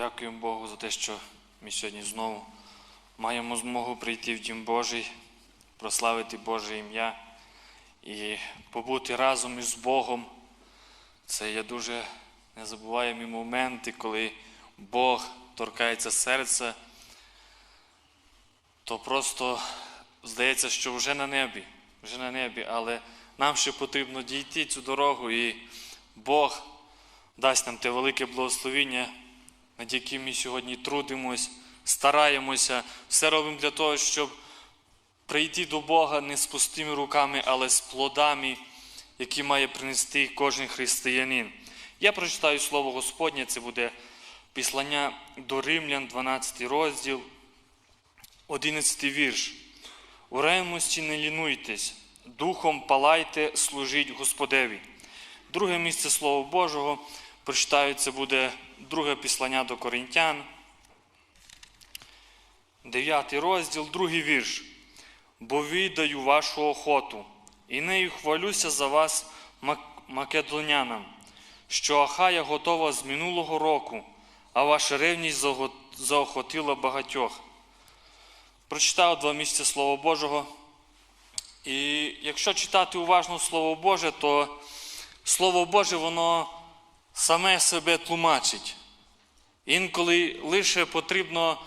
Дякуємо Богу за те, що ми сьогодні знову маємо змогу прийти в Дім Божий, прославити Боже ім'я і побути разом із Богом. Це є дуже незабуваємі моменти, коли Бог торкається серця, то просто здається, що вже на небі, вже на небі, але нам ще потрібно дійти цю дорогу, і Бог дасть нам те велике благословіння, над яким ми сьогодні трудимось, стараємося, все робимо для того, щоб прийти до Бога не з пустими руками, але з плодами, які має принести кожен християнин. Я прочитаю слово Господнє, це буде післання до Римлян, 12 розділ, 11 вірш. У ревності не лінуйтесь, духом палайте, служіть Господеві. Друге місце Слова Божого прочитаю, це буде друге післання до Коринтян, 9 розділ, другий вірш. Бо віддаю вашу охоту, і нею хвалюся за вас, македонянам, що Ахая готова з минулого року, а ваша ревність заохотила багатьох. Прочитав два місця Слова Божого. І якщо читати уважно Слово Боже, то Слово Боже, воно саме себе тлумачить. Інколи лише потрібно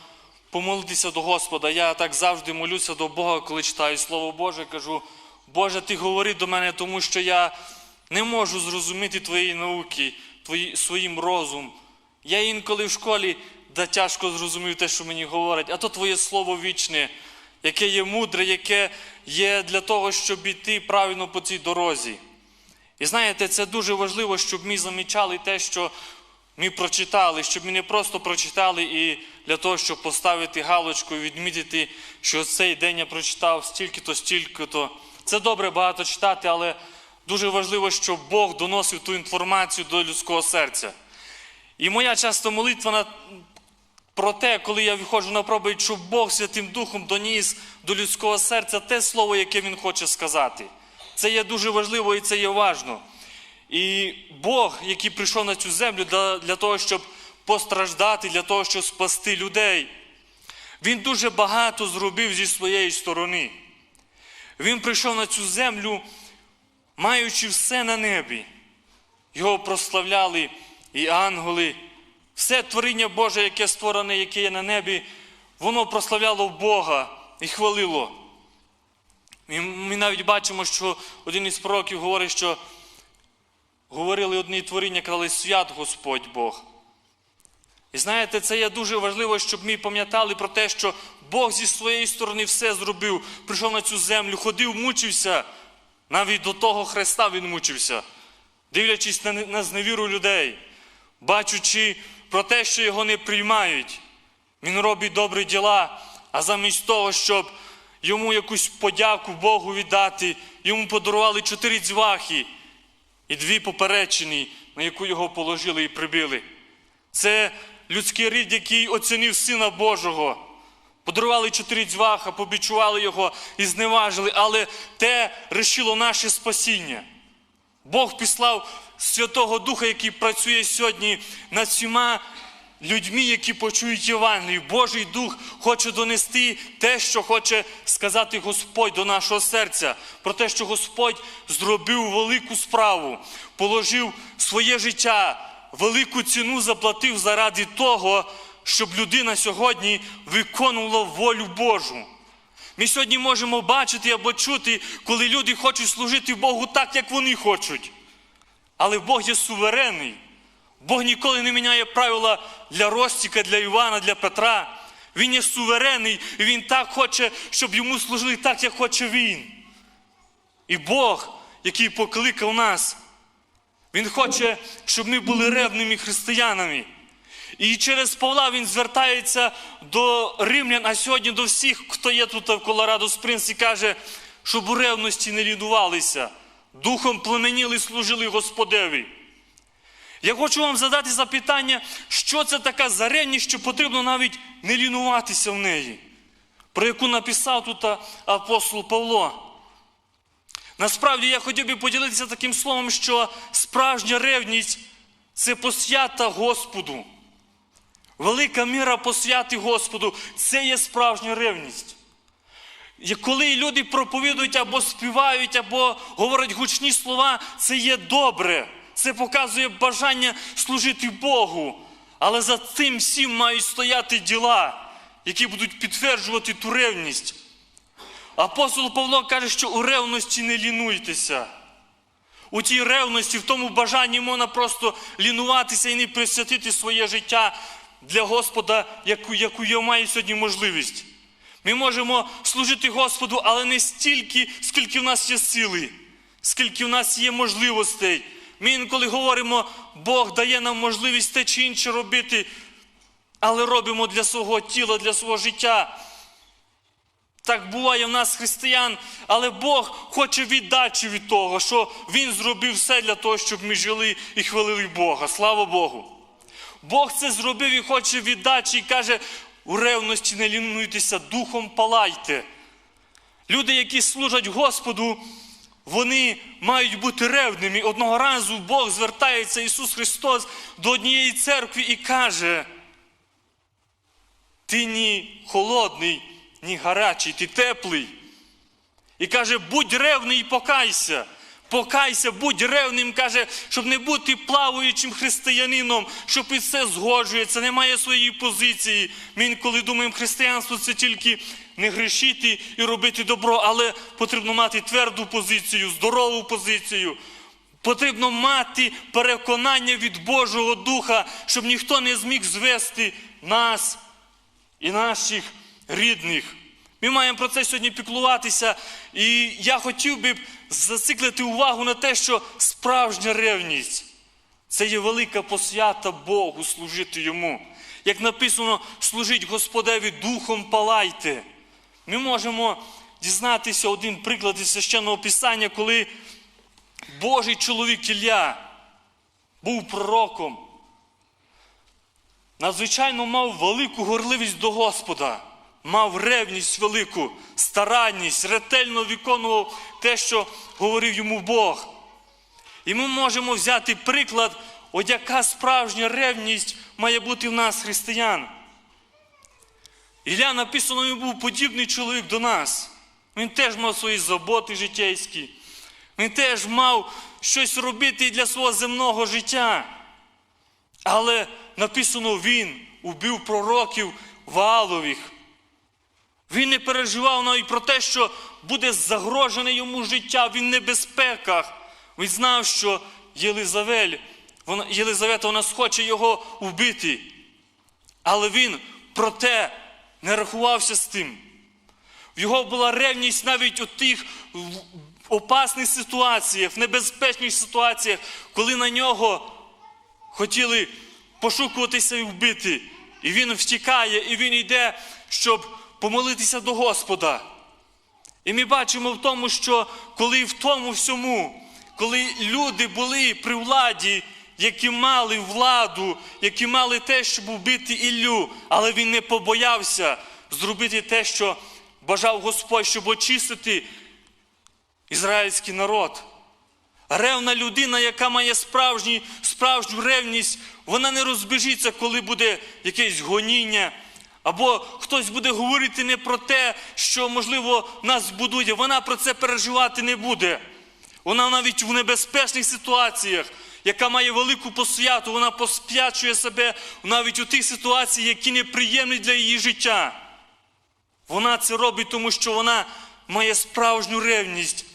помолитися до Господа. Я так завжди молюся до Бога, коли читаю Слово Боже, кажу, Боже, Ти говори до мене, тому що я не можу зрозуміти Твої науки, твої, своїм розум. Я інколи в школі да тяжко зрозумів те, що мені говорять, а то Твоє Слово вічне, яке є мудре, яке є для того, щоб іти правильно по цій дорозі. І знаєте, це дуже важливо, щоб ми замічали те, що ми прочитали, щоб ми не просто прочитали і для того, щоб поставити галочку і відмітити, що цей день я прочитав стільки-то, стільки-то. Це добре багато читати, але дуже важливо, щоб Бог доносив ту інформацію до людського серця. І моя часто молитва на про те, коли я виходжу на проповідь, щоб Бог Святим Духом доніс до людського серця те слово, яке Він хоче сказати. Це є дуже важливо і це є важно. І Бог, який прийшов на цю землю для, для того, щоб постраждати, для того, щоб спасти людей, Він дуже багато зробив зі своєї сторони. Він прийшов на цю землю, маючи все на небі. Його прославляли і ангели, все творіння Боже, яке створене, яке є на небі, воно прославляло Бога і хвалило. Ми, навіть бачимо, що один із пророків говорить, що говорили одні творіння, казали свят Господь Бог. І знаєте, це є дуже важливо, щоб ми пам'ятали про те, що Бог зі своєї сторони все зробив, прийшов на цю землю, ходив, мучився. Навіть до того Христа він мучився, дивлячись на зневіру людей, бачучи про те, що його не приймають. Він робить добрі діла, а замість того, щоб йому якусь подяку Богу віддати, йому подарували чотири дзвахи і дві поперечені, на яку його положили і прибили. Це людський рід, який оцінив Сина Божого. Подарували чотири дзваха, побічували його і зневажили, але те рішило наше спасіння. Бог післав Святого Духа, який працює сьогодні над всіма людьми, які почують Євангелію. Божий Дух хоче донести те, що хоче сказати Господь до нашого серця, про те, що Господь зробив велику справу, положив своє життя, велику ціну заплатив заради того, щоб людина сьогодні виконувала волю Божу. Ми сьогодні можемо бачити або чути, коли люди хочуть служити Богу так, як вони хочуть. Але Бог є суверенний. Бог ніколи не міняє правила для Ростіка, для Івана, для Петра. Він є суверенний, і Він так хоче, щоб йому служили так, як хоче Він. І Бог, який покликав нас, Він хоче, щоб ми були ревними християнами. І через Павла він звертається до римлян, а сьогодні до всіх, хто є тут в Колорадо Спринс, і каже, щоб у ревності не лінувалися, духом пламеніли, служили Господеві. Я хочу вам задати запитання, що це така за ревність, що потрібно навіть не лінуватися в неї, про яку написав тут апостол Павло. Насправді я хотів би поділитися таким словом, що справжня ревність це посвята Господу. Велика міра посвяти Господу це є справжня ревність. І коли люди проповідують або співають, або говорять гучні слова, це є добре. Це показує бажання служити Богу. Але за цим всім мають стояти діла, які будуть підтверджувати ту ревність. Апостол Павло каже, що у ревності не лінуйтеся. У тій ревності, в тому бажанні можна просто лінуватися і не присвятити своє життя для Господа, яку, яку я маю сьогодні можливість. Ми можемо служити Господу, але не стільки, скільки в нас є сили, скільки в нас є можливостей. Ми інколи говоримо, Бог дає нам можливість те чи інше робити, але робимо для свого тіла, для свого життя. Так буває в нас християн, але Бог хоче віддачі від того, що Він зробив все для того, щоб ми жили і хвалили Бога. Слава Богу. Бог це зробив і хоче віддачі і каже, у ревності не лінуйтеся, духом палайте. Люди, які служать Господу, вони мають бути ревними. Одного разу Бог звертається Ісус Христос до однієї церкви і каже, ти ні холодний, ні гарячий, ти теплий. І каже, будь ревний і покайся. Покайся, будь ревним, каже, щоб не бути плаваючим християнином, що під все згоджується, не має своєї позиції. Ми інколи думаємо, християнство це тільки не грішити і робити добро, але потрібно мати тверду позицію, здорову позицію. Потрібно мати переконання від Божого Духа, щоб ніхто не зміг звести нас і наших рідних. Ми маємо про це сьогодні піклуватися, і я хотів би зациклити увагу на те, що справжня ревність це є велика посвята Богу служити йому. Як написано, служіть Господеві духом палайте. Ми можемо дізнатися один приклад із священного писання, коли Божий чоловік Ілля був пророком. Надзвичайно мав велику горливість до Господа, мав ревність велику, старанність, ретельно виконував те, що говорив йому Бог. І ми можемо взяти приклад, от яка справжня ревність має бути в нас, християн. Ілля написано, він був подібний чоловік до нас. Він теж мав свої заботи життєйські. Він теж мав щось робити для свого земного життя. Але написано, він убив пророків Ваалових. Він не переживав навіть про те, що буде загрожене йому життя, він в небезпеках. Він знав, що Єлизавель, вона, Єлизавета вона схоче його вбити. Але він проте не рахувався з тим. В його була ревність навіть у тих опасних ситуаціях, в небезпечних ситуаціях, коли на нього хотіли пошукуватися і вбити. І він втікає, і він йде, щоб помолитися до Господа. І ми бачимо в тому, що коли в тому всьому, коли люди були при владі, які мали владу, які мали те, щоб вбити Іллю, але він не побоявся зробити те, що бажав Господь, щоб очистити ізраїльський народ. Ревна людина, яка має справжні, справжню ревність, вона не розбіжиться, коли буде якесь гоніння. Або хтось буде говорити не про те, що, можливо, нас будує. Вона про це переживати не буде. Вона навіть в небезпечних ситуаціях, яка має велику посвяту, вона посп'ячує себе навіть у тих ситуаціях, які неприємні для її життя. Вона це робить, тому що вона має справжню ревність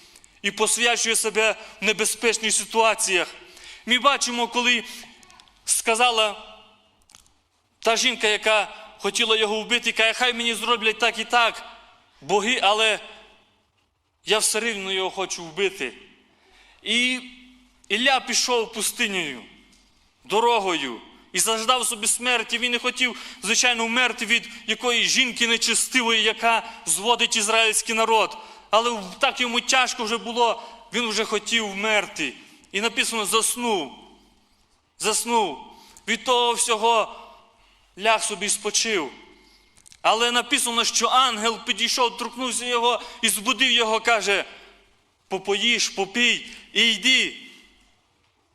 і посвячує себе в небезпечних ситуаціях. Ми бачимо, коли сказала та жінка, яка хотіла його вбити, каже, хай мені зроблять так і так, боги, але я все рівно його хочу вбити. І Ілля пішов пустинею, дорогою і заждав собі смерті. Він не хотів, звичайно, вмерти від якоїсь жінки нечестивої, яка зводить ізраїльський народ. Але так йому тяжко вже було, він вже хотів вмерти. І написано, заснув. Заснув. Від того всього ляг собі спочив. Але написано, що ангел підійшов, торкнувся його і збудив його, каже: попоїж, попій і йди.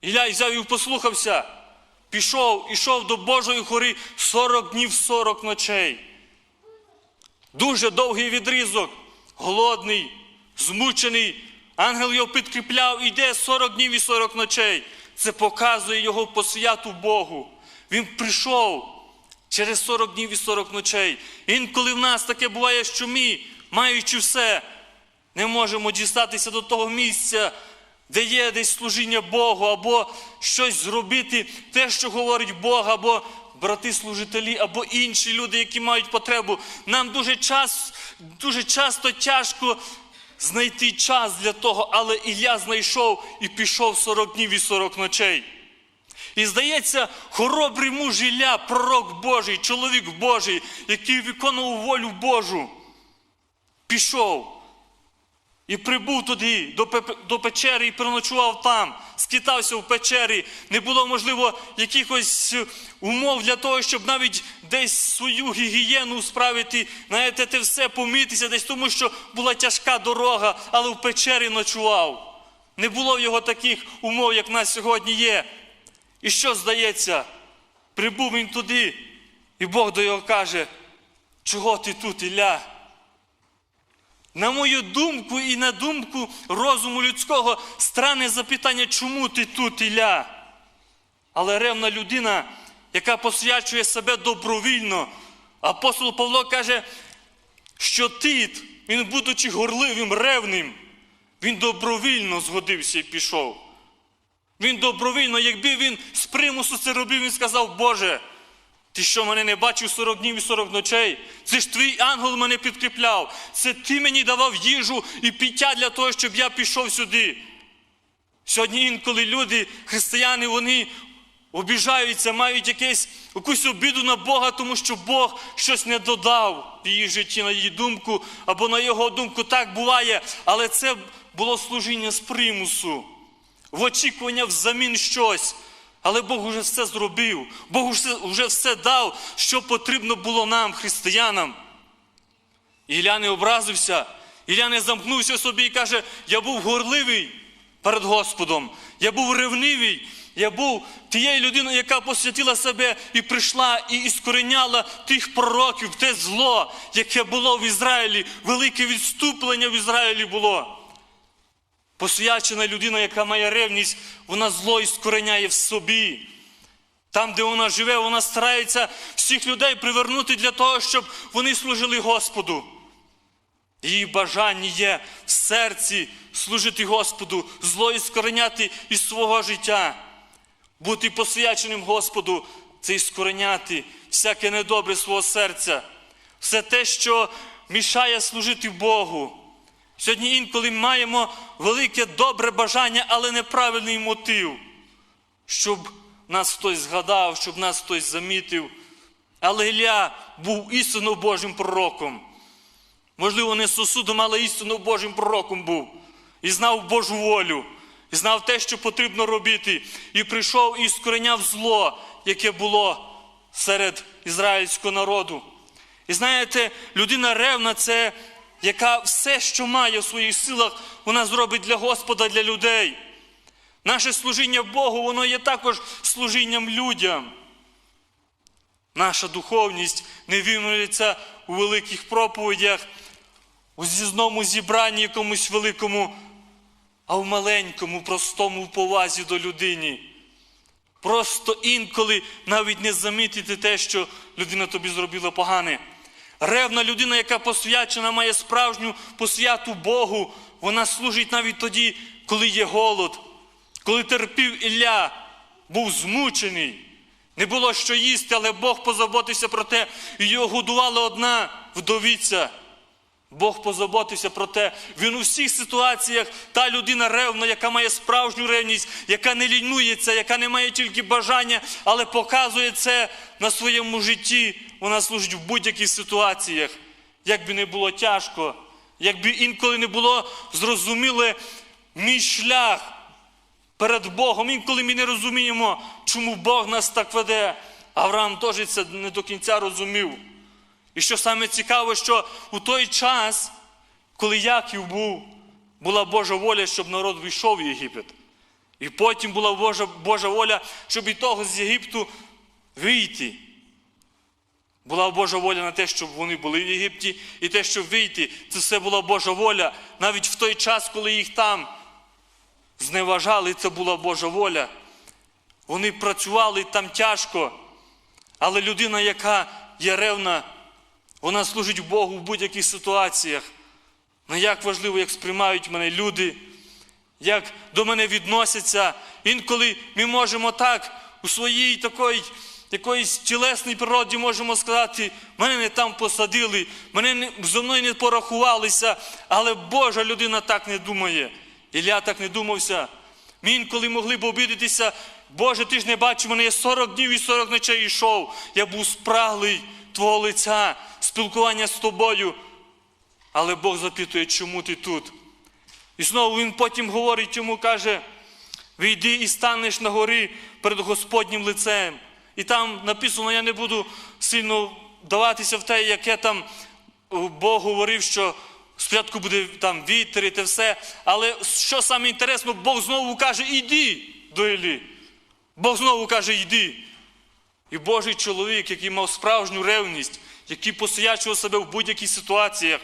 Ілля взяв і послухався. пішов, ішов до Божої гори 40 днів, 40 ночей. Дуже довгий відрізок, голодний, змучений. Ангел його підкріпляв, іде 40 днів і 40 ночей. Це показує його посвяту Богу. Він прийшов через 40 днів і 40 ночей. Інколи в нас таке буває, що ми, маючи все, не можемо дістатися до того місця, де є десь служіння Богу, або щось зробити, те, що говорить Бог, або брати-служителі, або інші люди, які мають потребу. Нам дуже, час, дуже часто тяжко знайти час для того, але Ілля знайшов і пішов 40 днів і 40 ночей. І здається, хоробрий муж Ілля, пророк Божий, чоловік Божий, який виконував волю Божу, пішов і прибув туди, до, пе- печери і переночував там, скитався в печері. Не було, можливо, якихось е, умов для того, щоб навіть десь свою гігієну справити, знаєте, те все помитися, десь тому, що була тяжка дорога, але в печері ночував. Не було в його таких умов, як в нас сьогодні є. І що здається? Прибув він туди, і Бог до його каже, чого ти тут, Ілля? На мою думку і на думку розуму людського странне запитання, чому ти тут, Ілля? Але ревна людина, яка посвячує себе добровільно, апостол Павло каже, що Тит, він, будучи горливим, ревним, він добровільно згодився і пішов. Він добровільно, якби він з примусу це робив, він сказав, Боже, ти що мене не бачив 40 днів і 40 ночей? Це ж твій ангел мене підкріпляв. Це ти мені давав їжу і пиття для того, щоб я пішов сюди. Сьогодні інколи люди, християни, вони обіжаються, мають якесь, якусь обіду на Бога, тому що Бог щось не додав в її житті, на її думку, або на його думку так буває, але це було служіння з примусу, в очікування взамін щось. Але Бог уже все зробив, Бог уже, все дав, що потрібно було нам, християнам. Ілля не образився, Ілля не замкнувся собі і каже, я був горливий перед Господом, я був ревнивий, я був тією людиною, яка посвятила себе і прийшла і іскореняла тих пророків, те зло, яке було в Ізраїлі, велике відступлення в Ізраїлі було. Посвячена людина, яка має ревність, вона зло іскореняє в собі. Там, де вона живе, вона старається всіх людей привернути для того, щоб вони служили Господу. Її бажання є в серці служити Господу, зло іскореняти із свого життя. Бути посвяченим Господу це іскореняти всяке недобре свого серця, все те, що мішає служити Богу. Сьогодні інколи маємо велике добре бажання, але неправильний мотив, щоб нас хтось згадав, щоб нас хтось замітив. Але Ілля був істинно Божим пророком. Можливо, не сусудом, але істинно Божим пророком був. І знав Божу волю, і знав те, що потрібно робити. І прийшов і скореняв зло, яке було серед ізраїльського народу. І знаєте, людина ревна це, яка все, що має в своїх силах, вона зробить для Господа, для людей. Наше служіння Богу, воно є також служінням людям. Наша духовність не вимовляється у великих проповідях, у зізному зібранні якомусь великому, а в маленькому, простому повазі до людини. Просто інколи навіть не замітити те, що людина тобі зробила погане. Ревна людина, яка посвячена, має справжню посвяту Богу, вона служить навіть тоді, коли є голод, коли терпів Ілля, був змучений. Не було що їсти, але Бог позаботився про те, і його годувала одна вдовіця. Бог позаботився про те. Він у всіх ситуаціях та людина ревна, яка має справжню ревність, яка не лінується, яка не має тільки бажання, але показує це на своєму житті. Вона служить в будь-яких ситуаціях. Як би не було тяжко, якби інколи не було зрозуміле мій шлях перед Богом. Інколи ми не розуміємо, чому Бог нас так веде. Авраам теж це не до кінця розумів. І що саме цікаво, що у той час, коли Яків був, була Божа воля, щоб народ війшов в Єгипет. І потім була Божа, Божа воля, щоб і того з Єгипту вийти. Була Божа воля на те, щоб вони були в Єгипті, і те, щоб вийти, це все була Божа воля. Навіть в той час, коли їх там зневажали, це була Божа воля. Вони працювали там тяжко, але людина, яка є ревна, вона служить Богу в будь-яких ситуаціях. Ну як важливо, як сприймають мене люди, як до мене відносяться. Інколи ми можемо так у своїй такої якоїсь тілесній природі можемо сказати, мене не там посадили, мене не, зо мною не порахувалися, але Божа людина так не думає. Ілля так не думався. Ми інколи могли б обідатися, Боже, ти ж не бачив мене, я 40 днів і 40 ночей йшов. Я був спраглий Твого лиця, спілкування з тобою. Але Бог запитує, чому ти тут? І знову він потім говорить йому, каже: вийди і станеш на горі перед Господнім лицем. І там написано, я не буду сильно даватися в те, яке там Бог говорив, що спочатку буде там вітер і те все. Але що саме інтересно, Бог знову каже, іди до Іллі. Бог знову каже, йди. І Божий чоловік, який мав справжню ревність, який посвячував себе в будь-яких ситуаціях,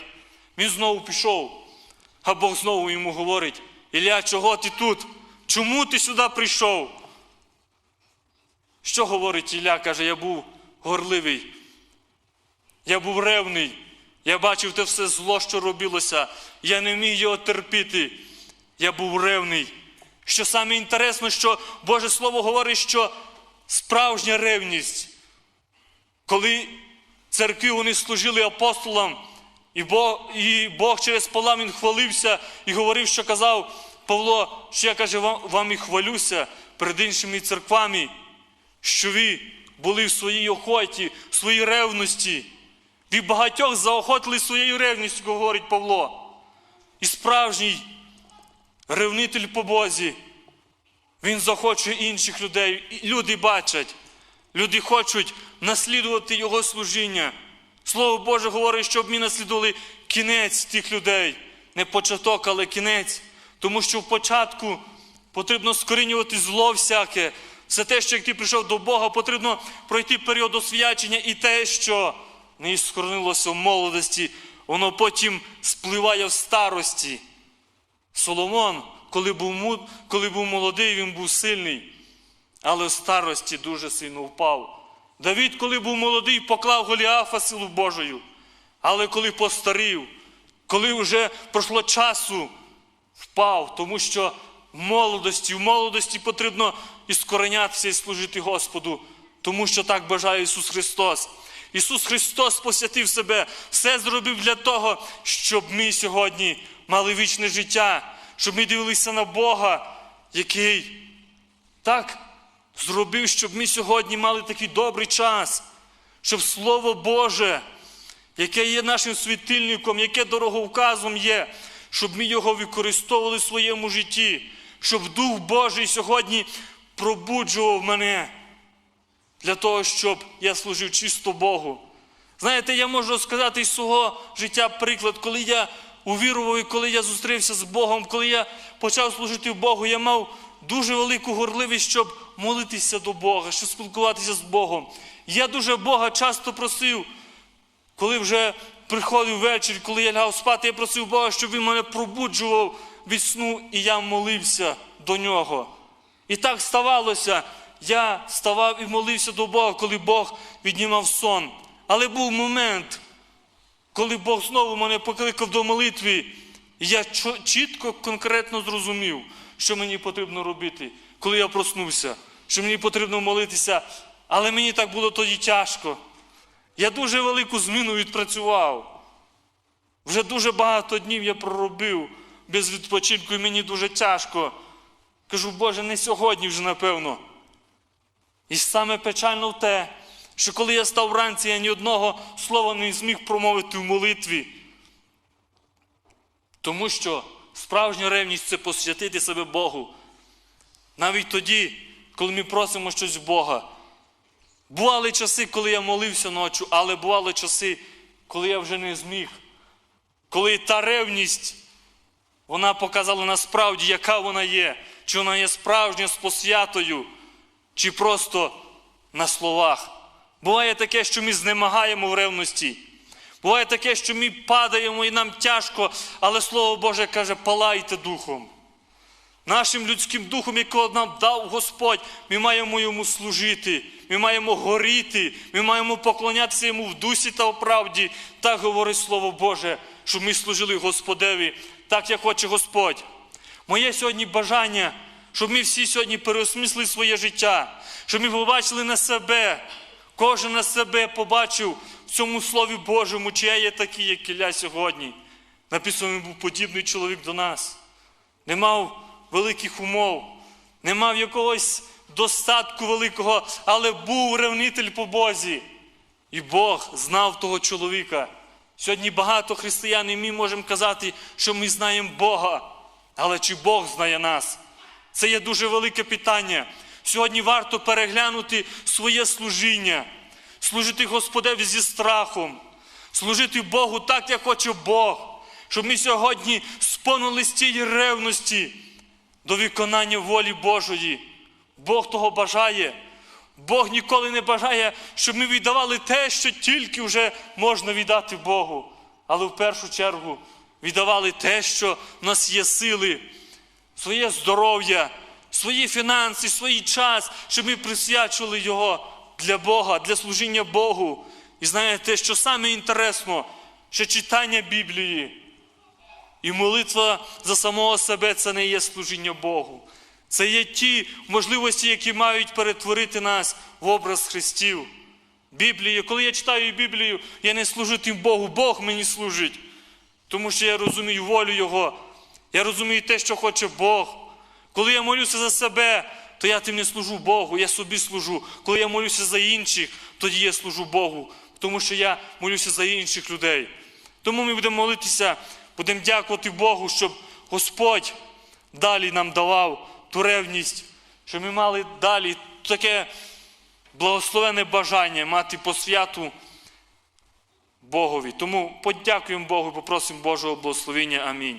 він знову пішов. А Бог знову йому говорить: Ілля, чого ти тут? Чому ти сюди прийшов? Що говорить Ілля? Каже, я був горливий, я був ревний, я бачив те все зло, що робилося, я не міг його терпіти. Я був ревний. Що саме інтересно, що Боже Слово говорить, що справжня ревність, коли церкви вони служили апостолам, і Бог, і Бог через Павла він хвалився і говорив, що казав Павло, що я каже, вам, вам і хвалюся перед іншими церквами, що ви були в своїй охоті, в своїй ревності. Ви багатьох заохотили своєю ревністю, говорить Павло. І справжній ревнитель по Бозі, він захочує інших людей. Люди бачать, люди хочуть наслідувати Його служіння. Слово Боже говорить, щоб ми наслідували кінець тих людей. Не початок, але кінець. Тому що в початку потрібно скорінювати зло всяке. Все те, що як ти прийшов до Бога, потрібно пройти період освячення і те, що не іскорнилося в молодості, воно потім спливає в старості. Соломон, коли був, коли був молодий, він був сильний, але в старості дуже сильно впав. Давід, коли був молодий, поклав Голіафа силу Божою. Але коли постарів, коли вже пройшло часу, впав, тому що в молодості, в молодості потрібно іскоренятися і служити Господу, тому що так бажає Ісус Христос. Ісус Христос посвятив себе, все зробив для того, щоб ми сьогодні мали вічне життя, щоб ми дивилися на Бога, який так зробив, щоб ми сьогодні мали такий добрий час, щоб Слово Боже, яке є нашим світильником, яке дороговказом є, щоб ми його використовували в своєму житті, щоб Дух Божий сьогодні пробуджував мене для того, щоб я служив чисто Богу. Знаєте, я можу сказати із свого життя приклад, коли я увірував і коли я зустрівся з Богом, коли я почав служити Богу, я мав дуже велику горливість, щоб молитися до Бога, щоб спілкуватися з Богом. Я дуже Бога часто просив, коли вже приходив вечір, коли я лягав спати, я просив Бога, щоб він мене пробуджував від сну, і я молився до нього. І так ставалося. Я ставав і молився до Бога, коли Бог віднімав сон. Але був момент, коли Бог знову мене покликав до молитви, я чітко, конкретно зрозумів, що мені потрібно робити, коли я проснувся, що мені потрібно молитися. Але мені так було тоді тяжко. Я дуже велику зміну відпрацював. Вже дуже багато днів я проробив без відпочинку, і мені дуже тяжко. Кажу, Боже, не сьогодні вже, напевно. І саме печально в те, що коли я став вранці, я ні одного слова не зміг промовити в молитві. Тому що справжня ревність це посвятити себе Богу. Навіть тоді, коли ми просимо щось в Бога. Бували часи, коли я молився ночі, але бували часи, коли я вже не зміг. Коли та ревність, вона показала насправді, яка вона є, чи вона є справжня з посвятою, чи просто на словах. Буває таке, що ми знемагаємо в ревності. Буває таке, що ми падаємо і нам тяжко, але Слово Боже каже, палайте духом. Нашим людським духом, якого нам дав Господь, ми маємо йому служити, ми маємо горіти, ми маємо поклонятися йому в дусі та в правді. Так говорить Слово Боже, щоб ми служили Господеві, так як хоче Господь. Моє сьогодні бажання, щоб ми всі сьогодні переосмислили своє життя, щоб ми побачили на себе, кожен на себе побачив в цьому Слові Божому, чи я є такий, як Ілля сьогодні. Написано, він був подібний чоловік до нас не мав великих умов, не мав якогось достатку великого, але був ревнитель по Бозі. І Бог знав того чоловіка. Сьогодні багато християн, і ми можемо казати, що ми знаємо Бога. Але чи Бог знає нас? Це є дуже велике питання. Сьогодні варто переглянути своє служіння, служити Господеві зі страхом, служити Богу так, як хоче Бог, щоб ми сьогодні сповнились тієї ревності до виконання волі Божої. Бог того бажає. Бог ніколи не бажає, щоб ми віддавали те, що тільки вже можна віддати Богу. Але в першу чергу віддавали те, що в нас є сили, своє здоров'я, свої фінанси, свій час, щоб ми присвячували його для Бога, для служіння Богу. І знаєте, що саме інтересно, що читання Біблії і молитва за самого себе це не є служіння Богу. Це є ті можливості, які мають перетворити нас в образ Христів. Біблію, коли я читаю Біблію, я не служу тим Богу, Бог мені служить. Тому що я розумію волю Його. Я розумію те, що хоче Бог. Коли я молюся за себе, то я тим не служу Богу, я собі служу. Коли я молюся за інших, тоді я служу Богу, тому що я молюся за інших людей. Тому ми будемо молитися, будемо дякувати Богу, щоб Господь далі нам давав ту ревність, щоб ми мали далі таке благословене бажання мати посвяту Богові. Тому подякуємо Богу, і попросимо Божого благословення. Амінь.